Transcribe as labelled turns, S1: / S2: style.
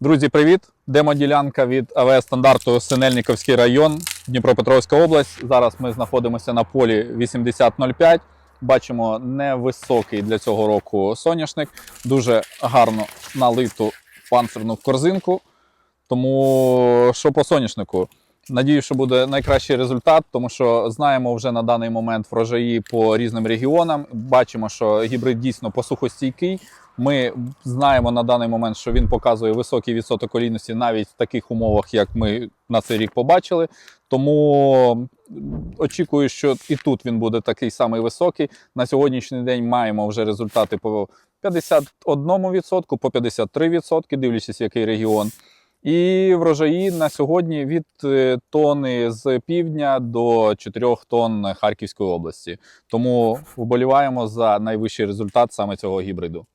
S1: Друзі, привіт! Демоділянка від АВС стандарту Синельниковський район, Дніпропетровська область. Зараз ми знаходимося на полі 8005. Бачимо невисокий для цього року соняшник, дуже гарно налиту панцирну корзинку. Тому що по соняшнику? Надію, що буде найкращий результат, тому що знаємо вже на даний момент врожаї по різним регіонам. Бачимо, що гібрид дійсно посухостійкий. Ми знаємо на даний момент, що він показує високий відсоток олійності навіть в таких умовах, як ми на цей рік побачили. Тому очікую, що і тут він буде такий самий високий. На сьогоднішній день маємо вже результати по 51%, по 53%, дивлячись, який регіон. І врожаї на сьогодні від е, тони з півдня до 4 тонн Харківської області. Тому вболіваємо за найвищий результат саме цього гібриду.